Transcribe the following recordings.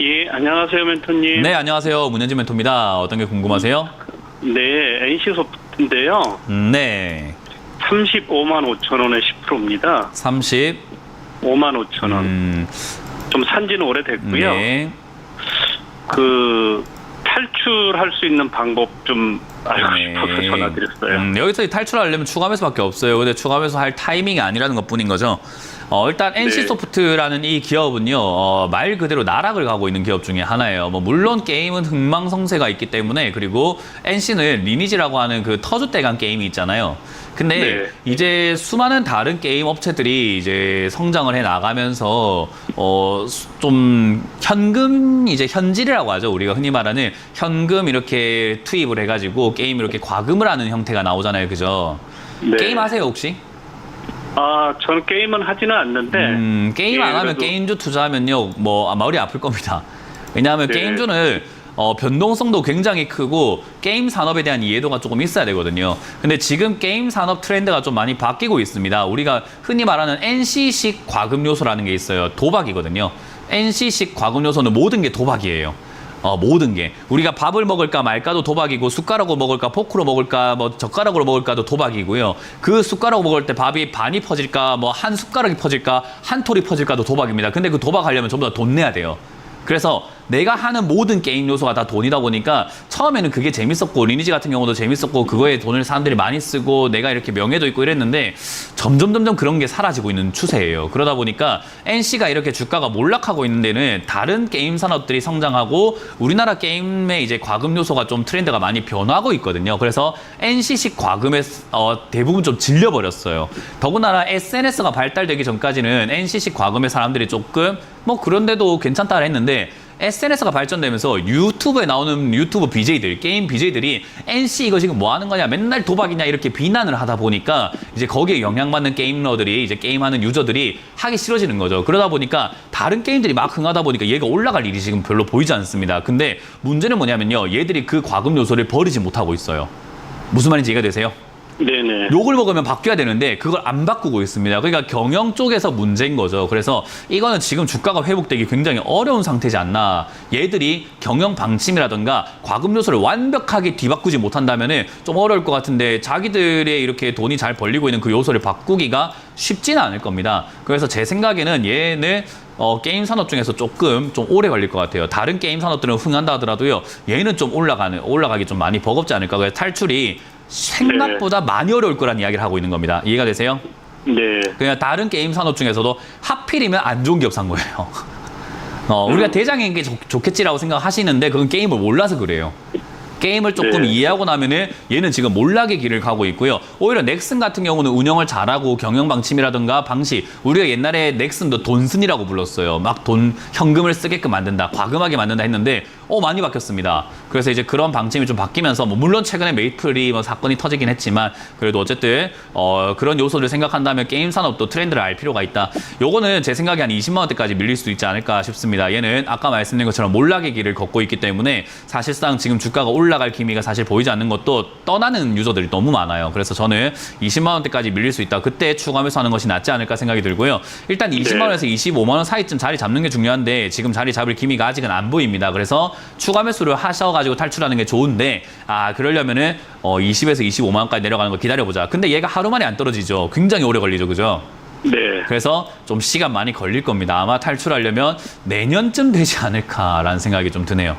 예, 안녕하세요, 멘토님. 네, 안녕하세요. 문현진 멘토입니다. 어떤 게 궁금하세요? 네, NC소프트인데요. 음, 네. 35만 5천 원에 10%입니다. 30. 5만 5천 원. 음, 좀 산지는 오래됐고요. 네. 그 탈출할 수 있는 방법 좀 알고 싶어서 전화드렸어요. 음, 여기서 탈출하려면 추가 매수밖에 없어요. 근데 추가 매수 할 타이밍이 아니라는 것 뿐인 거죠. 어, 일단 네. NC소프트라는 이 기업은요, 어, 말 그대로 나락을 가고 있는 기업 중에 하나예요. 뭐, 물론 게임은 흥망성쇠가 있기 때문에, 그리고 NC는 리니지라고 하는 그 터줏대감 게임이 있잖아요. 근데 네. 이제 수많은 다른 게임 업체들이 이제 성장을 해 나가면서 어 좀 현금 이제 현질이라고 하죠 우리가 흔히 말하는 현금 이렇게 투입을 해가지고 게임 이렇게 과금을 하는 형태가 나오잖아요 그죠 네. 게임 하세요 혹시 아, 저는 게임은 하지는 않는데. 음 게임 안 예, 하면 그래도- 게임주 투자하면요 뭐 아, 머리 아플 겁니다 왜냐하면 네. 게임주는 어, 변동성도 굉장히 크고 게임 산업에 대한 이해도가 조금 있어야 되거든요. 근데 지금 게임 산업 트렌드가 좀 많이 바뀌고 있습니다. 우리가 흔히 말하는 NC식 과금 요소라는 게 있어요. 도박이거든요. NC식 과금 요소는 모든 게 도박이에요. 어, 모든 게. 우리가 밥을 먹을까 말까도 도박이고, 숟가락으로 먹을까, 포크로 먹을까, 뭐, 젓가락으로 먹을까도 도박이고요. 그 숟가락으로 먹을 때 밥이 반이 퍼질까, 뭐, 한 숟가락이 퍼질까, 한 톨이 퍼질까도 도박입니다. 근데 그 도박하려면 전부 다 돈 내야 돼요. 그래서 내가 하는 모든 게임 요소가 다 돈이다 보니까 처음에는 그게 재밌었고 리니지 같은 경우도 재밌었고 그거에 돈을 사람들이 많이 쓰고 내가 이렇게 명예도 있고 이랬는데 점점 점점 그런 게 사라지고 있는 추세예요. 그러다 보니까 NC가 이렇게 주가가 몰락하고 있는 데는 다른 게임 산업들이 성장하고 우리나라 게임의 이제 과금 요소가 좀 트렌드가 많이 변하고 있거든요. 그래서 NC식 과금에 어, 대부분 좀 질려버렸어요. 더군다나 SNS가 발달되기 전까지는 NC식 과금의 사람들이 조금 뭐 그런데도 괜찮다 했는데 SNS가 발전되면서 유튜브에 나오는 유튜브 BJ들, 게임 BJ들이 NC 이거 지금 뭐 하는 거냐, 맨날 도박이냐 이렇게 비난을 하다 보니까 이제 거기에 영향받는 게이머들이 이제 게임하는 유저들이 하기 싫어지는 거죠. 그러다 보니까 다른 게임들이 막 흥하다 보니까 얘가 올라갈 일이 지금 별로 보이지 않습니다. 근데 문제는 뭐냐면요. 얘들이 그 과금 요소를 버리지 못하고 있어요. 무슨 말인지 이해가 되세요? 네네. 욕을 먹으면 바뀌어야 되는데 그걸 안 바꾸고 있습니다. 그러니까 경영 쪽에서 문제인 거죠. 그래서 이거는 지금 주가가 회복되기 굉장히 어려운 상태지 않나. 얘들이 경영 방침이라든가 과금 요소를 완벽하게 뒤바꾸지 못한다면은 좀 어려울 것 같은데 자기들의 이렇게 돈이 잘 벌리고 있는 그 요소를 바꾸기가 쉽지는 않을 겁니다. 그래서 제 생각에는 얘는 어, 게임 산업 중에서 조금 좀 오래 걸릴 것 같아요. 다른 게임 산업들은 흥한다 하더라도요. 얘는 좀 올라가는 올라가기 좀 많이 버겁지 않을까. 그래서 탈출이 생각보다 많이 어려울 거란 이야기를 하고 있는 겁니다. 이해가 되세요? 네. 그냥 다른 게임 산업 중에서도 하필이면 안 좋은 기업 산 거예요. 어, 우리가 대장인 게 좋, 좋겠지라고 생각하시는데 그건 게임을 몰라서 그래요. 게임을 조금 네. 이해하고 나면은 얘는 지금 몰락의 길을 가고 있고요. 오히려 넥슨 같은 경우는 운영을 잘하고 경영 방침이라든가 방식 우리가 옛날에 넥슨도 돈순이라고 불렀어요. 막 돈 현금을 쓰게끔 만든다, 과금하게 만든다 했는데 어 많이 바뀌었습니다. 그래서 이제 그런 방침이 좀 바뀌면서 뭐 물론 최근에 메이플이 뭐 사건이 터지긴 했지만 그래도 어쨌든 어 그런 요소를 생각한다면 게임 산업도 트렌드를 알 필요가 있다. 요거는 제 생각에 한 20만 원대까지 밀릴 수도 있지 않을까 싶습니다. 얘는 아까 말씀드린 것처럼 몰락의 길을 걷고 있기 때문에 사실상 지금 주가가 올라갈 기미가 사실 보이지 않는 것도 떠나는 유저들이 너무 많아요. 그래서 저는 20만 원대까지 밀릴 수 있다. 그때 추가매수 하는 것이 낫지 않을까 생각이 들고요. 일단 20만 원에서 25만 원 사이쯤 자리 잡는 게 중요한데 지금 자리 잡을 기미가 아직은 안 보입니다. 그래서 추가 매수를 하셔가지고 탈출하는 게 좋은데 아 그러려면은 어 20에서 25만 원까지 내려가는 거 기다려보자. 근데 얘가 하루 만에 안 떨어지죠. 굉장히 오래 걸리죠, 그죠? 네. 그래서 좀 시간 많이 걸릴 겁니다. 아마 탈출하려면 내년쯤 되지 않을까라는 생각이 좀 드네요.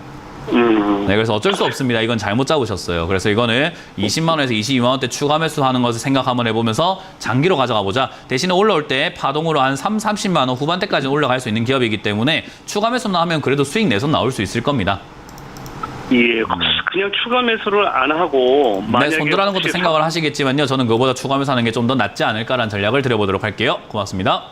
음. 네, 그래서 어쩔 수 없습니다. 이건 잘못 잡으셨어요. 그래서 이거는 20만 원에서 22만 원대 추가 매수하는 것을 생각 한번 해보면서 장기로 가져가 보자. 대신에 올라올 때 파동으로 한 3, 30만 원 후반대까지 올라갈 수 있는 기업이기 때문에 추가 매수나 하면 그래도 수익 내손 나올 수 있을 겁니다. 예. 그냥 추가 매수를 안 하고 네, 만약에 손들하는 것도 혹시 생각을 하시겠지만요. 저는 그거보다 추가 매수하는 게 좀 더 낫지 않을까라는 전략을 드려보도록 할게요. 고맙습니다.